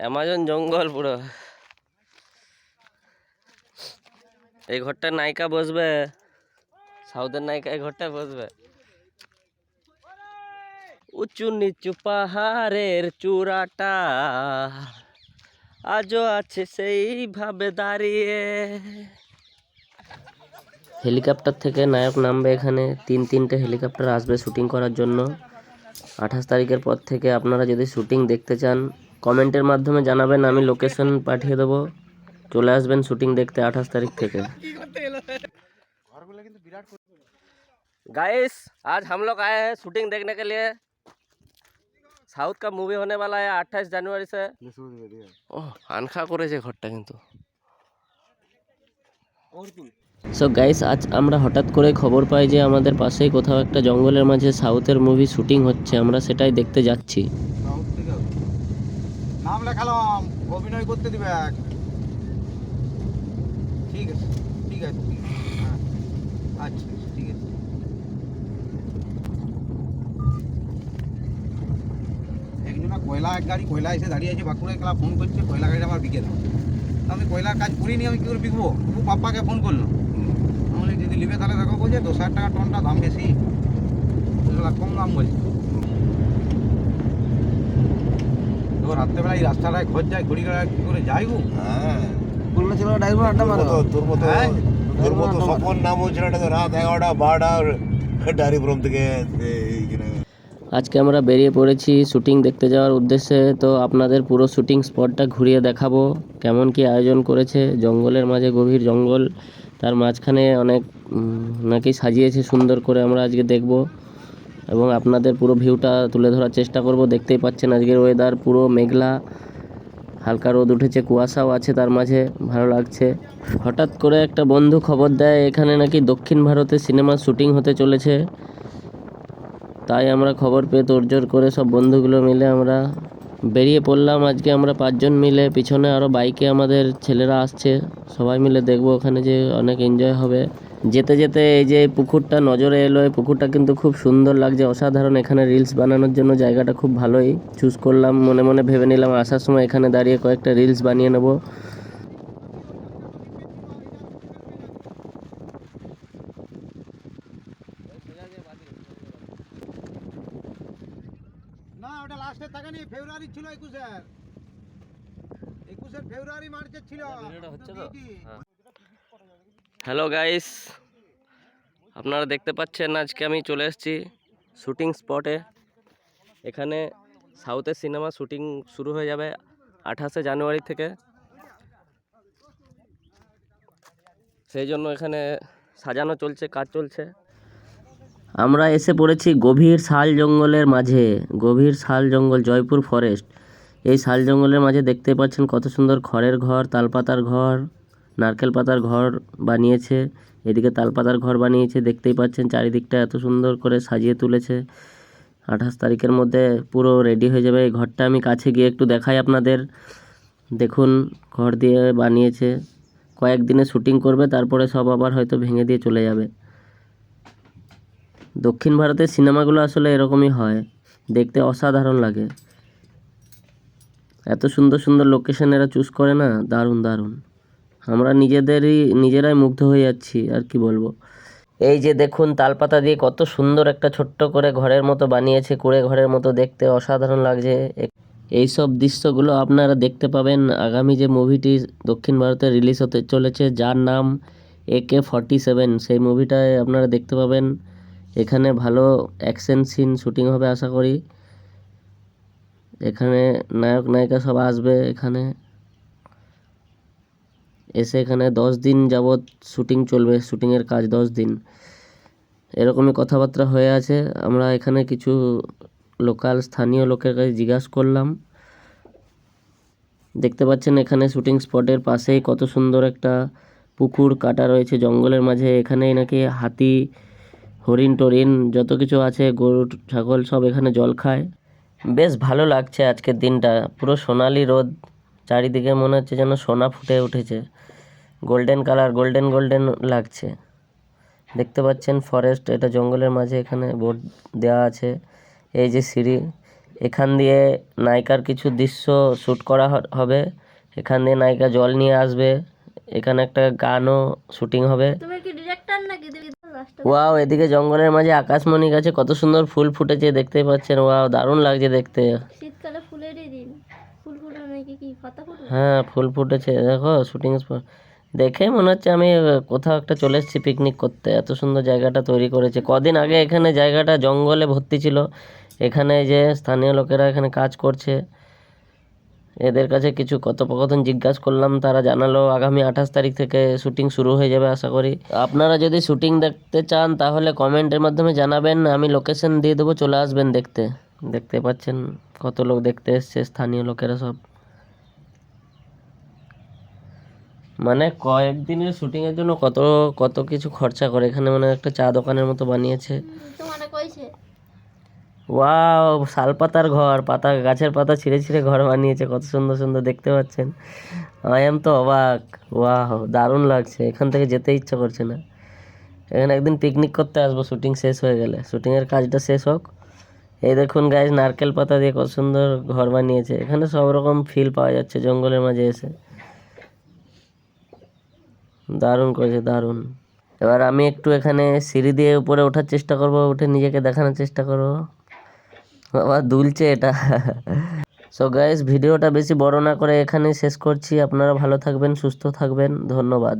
Amazon জঙ্গল পুরো। এই ঘরটার নায়িকা বসবে। সাউথের নায়িকা এই ঘরটায় বসবে। উঁচু নিচু পাহাড়ের চূড়াটা আজও আছে সেইভাবে দাঁড়িয়ে। হেলিকপ্টার থেকে নায়ক নামবে এখানে। তিন তিনটে হেলিকপ্টার আসবে শুটিং করার জন্য। আঠাশ তারিখের পর থেকে আপনারা যদি শুটিং দেখতে চান কমেন্টের মাধ্যমে জানাবেন আমি লোকেশন পাঠিয়ে দেবো চলে আসবেন শুটিং দেখতে আঠাশ तारीख থেকে गाइस आज हम लोग आए हैं शूटिंग देखने के लिए সাউথ का मूवी होने वाला है अट्ठाईस जनवरी से ও আনখা করেছে ঘরটা কিন্তু সো গাইস আজ আমরা হঠাৎ করে খবর পাই যে আমাদের পাশেই কোথাও একটা জঙ্গলের মাঝে সাউথের মুভি শুটিং হচ্ছে আমরা সেটাই দেখতে যাচ্ছি সাউথ থেকে নাম লেখালাম, অভিনয় করতে দিবে এক। ঠিক আছে ঠিক আছে হ্যাঁ আচ্ছা ঠিক আছে। একজনা কয়লা, এক গাড়ি কয়লা এসে দাঁড়িয়ে আছে বাঁকুড়ায় খেলা ফোন করছে, কয়লা গাড়িটা আমার বিকে দাও। আমি কয়লার কাজ করিনি, আমি কী করে বিকবো? ও পাপ্পাকে ফোন করল আমি যদি নিবে তাহলে দেখো বলছে, দশ হাজার টাকা টনটা দাম বেশি। কম দাম বলছে। তো রাত্রেবেলা এই রাস্তাটায় খোঁজ যায় গাড়ি কী করে যাই গো হ্যাঁ। খুলনা ছিল ড্রাইভার আড্ডা তোর মতো তোর মতো হ্যাঁ? তোর মতো স্বপন নাম হচ্ছিল এটা তো রাত এগারোটা বারোটা ডারিপুরম থেকে এইখানে। আজকে আমরা বেরিয়ে পড়েছি শুটিং দেখতে যাওয়ার উদ্দেশ্যে তো আপনাদের পুরো শুটিং স্পটটা ঘুরিয়ে দেখাবো কেমন কি আয়োজন করেছে জঙ্গলের মাঝে গভীর জঙ্গল তার মাঝখানে অনেক নাকি সাজিয়েছে সুন্দর করে আমরা আজকে দেখব। এবং আপনাদের পুরো ভিউটা তুলে ধরার চেষ্টা করব। দেখতেই পাচ্ছেন আজকের ওয়েদার পুরো মেঘলা। হালকা রোদ উঠেছে, কুয়াশাও আছে তার মাঝে, ভালো লাগছে। হঠাৎ করে একটা বন্ধু খবর দেয়, এখানে নাকি দক্ষিণ ভারতে সিনেমার শুটিং হতে চলেছে। তাই আমরা খবর পেয়ে তোড়জোড় করে সব বন্ধুগুলো মিলে আমরা বেরিয়ে পড়লাম। আজকে আমরা পাঁচজন মিলে, পিছনে আরও বাইকে আমাদের ছেলেরা আসছে। সবাই মিলে দেখব ওখানে যে অনেক এনজয় হবে। যেতে যেতে এই যে পুকুরটা নজরে এলো এই পুকুরটা কিন্তু খুব সুন্দর লাগছে। অসাধারণ এখানে রিলস বানানোর জন্য জায়গাটা খুব ভালোই। চুজ করলাম মনে মনে ভেবে নিলাম আসার সময় এখানে দাঁড়িয়ে কয়েকটা রিলস বানিয়ে নেব। না ওটা লাস্টে থাকে ফেব্রুয়ারি ছিল একুশের। একুশের ফেব্রুয়ারি মার্চের ছিল? হ্যালো গাইস আপনারা দেখতে পাচ্ছেন আজকে আমি চলে এসেছি শুটিং স্পটে এখানে সাউথের সিনেমা শুটিং শুরু হয়ে যাবে আঠাশে জানুয়ারি থেকে। সেই জন্য এখানে সাজানো চলছে, কাজ চলছে। আমরা এসে পড়েছি গভীর শাল জঙ্গলের মাঝে, গভীর শাল জঙ্গল, জয়পুর ফরেস্ট এই শাল জঙ্গলের মাঝে দেখতে পাচ্ছেন কত সুন্দর খড়ের ঘর, তালপাতার ঘর। নারকেল পাতার ঘর বানিয়েছে, এদিকে তাল পাতার ঘর বানিয়েছে, দেখতেই পাচ্ছেন চারিদিকটা এত সুন্দর করে সাজিয়ে তুলেছে। আঠাশ তারিখের মধ্যে পুরো রেডি হয়ে যাবে। এই ঘরটা আমি কাছে গিয়ে একটু দেখাই আপনাদের। দেখুন, ঘর দিয়ে বানিয়েছে। কয়েকদিনে শুটিং করবে, তারপরে সব আবার হয়তো ভেঙে দিয়ে চলে যাবে। দক্ষিণ ভারতের সিনেমাগুলো আসলে এরকমই হয়। দেখতে অসাধারণ লাগে। এত সুন্দর সুন্দর লোকেশন এরা চুজ করে না? দারুণ দারুণ। আমরা নিজেদেরই, নিজেরাই মুগ্ধ হয়ে যাচ্ছি, আর কি বলব। এই যে দেখুন, তালপাতা দিয়ে কত সুন্দর একটা ছোট্ট করে ঘরের মতো বানিয়েছে, কুড়ে ঘরের মতো দেখতে, অসাধারণ লাগছে। এই সব দৃশ্যগুলো আপনারা দেখতে পাবেন আগামী যে মুভিটি দক্ষিণ ভারতে রিলিজ হতে চলেছে, যার নাম এ কে ফর্টি সেভেন। সেই মুভিটায় আপনারা দেখতে পাবেন, এখানে ভালো অ্যাকশন সিন শুটিং হবে, আশা করি। এখানে নায়ক নায়িকা সব আসবে এখানে। এসে এখানে দশ দিন যাবৎ শুটিং চলবে শুটিংয়ের কাজ দশ দিন। এরকমই কথাবার্তা হয়ে আছে। আমরা এখানে কিছু লোকাল স্থানীয় লোকের কাছে জিজ্ঞাসা করলাম। দেখতে পাচ্ছেন এখানে শুটিং স্পটের পাশেই কত সুন্দর একটা পুকুর কাটা রয়েছে জঙ্গলের মাঝে। এখানেই নাকি হাতি, হরিণ টরিন যত কিছু আছে, গরু, ছাগল সব এখানে জল খায়। বেশ ভালো লাগছে আজকের দিনটা। পুরো সোনালি রোদ। চারিদিকে মনে হচ্ছে যেন সোনা ফুটে উঠেছে। গোল্ডেন কালার গোল্ডেন গোল্ডেন লাগছে। দেখতে পাচ্ছেন ফরেস্ট এটা জঙ্গলের মাঝে এখানে বোর্ড দেওয়া আছে। এই যে সিঁড়ি এখান দিয়ে নায়িকার কিছু দৃশ্য শ্যুট করা হবে। এখান দিয়ে নায়িকা জল নিয়ে আসবে। এখানে একটা গানও শুটিং হবে। ওয়াও এদিকে জঙ্গলের মাঝে আকাশমণি গাছে কত সুন্দর ফুল ফুটেছে দেখতে পাচ্ছেন। ওয়াও দারুণ লাগছে দেখতে। শীতকালে ফুলেরই দিন ফুল ফুটে নাকি কি পাতা ফুটে হ্যাঁ ফুল ফুটেছে। দেখো শুটিং স্পট দেখে মনে হচ্ছে আমি কোথাও একটা চলে এসেছি পিকনিক করতে। এত সুন্দর জায়গাটা তৈরি করেছে। কদিন আগে এখানে জায়গাটা জঙ্গলে ভর্তি ছিল। এখানে যে স্থানীয় লোকেরা এখানে কাজ করছে। এদের কাছে কিছু কথোপকথন জিজ্ঞাসা করলাম, তারা জানালো, আগামী আঠাশ তারিখ থেকে শুটিং শুরু হয়ে যাবে, আশা করি। আপনারা যদি শুটিং দেখতে চান, তাহলে কমেন্টের মাধ্যমে জানাবেন। আমি লোকেশন দিয়ে দেবো, চলে আসবেন দেখতে। দেখতে পাচ্ছেন কত লোক দেখতে এসছে, স্থানীয় লোকেরা সব। মানে কয়েকদিনের শুটিংয়ের জন্য কত কত কিছু খরচা করে। এখানে মানে একটা চা দোকানের মতো বানিয়েছে। তোমার শাল পাতার ঘর, পাতা, গাছের পাতা ছিঁড়ে ছিঁড়ে ঘর বানিয়েছে। কত সুন্দর সুন্দর দেখতে পাচ্ছেন। আই এম তো অবাক। ওয়াও, দারুণ লাগছে। এখান থেকে যেতে ইচ্ছা করছে না। এখানে একদিন পিকনিক করতে আসব। শুটিং শেষ হয়ে গেলে। শুটিংয়ের কাজটা শেষ হোক। এই দেখুন গাছ নারকেল পাতা দিয়ে কত সুন্দর ঘর বানিয়েছে। এখানে সব রকম ফিল পাওয়া যাচ্ছে জঙ্গলের মাঝে এসে। দারুণ করেছে, দারুণ। এবার আমি একটু এখানে সিঁড়ি দিয়ে উপরে ওঠার চেষ্টা করব, উঠে নিজেকে দেখানোর চেষ্টা করব। বাবা, দুলছে এটা। সো গাইস ভিডিওটা বেশি বড় না করে এখানেই শেষ করছি। আপনারা ভালো থাকবেন, সুস্থ থাকবেন। ধন্যবাদ।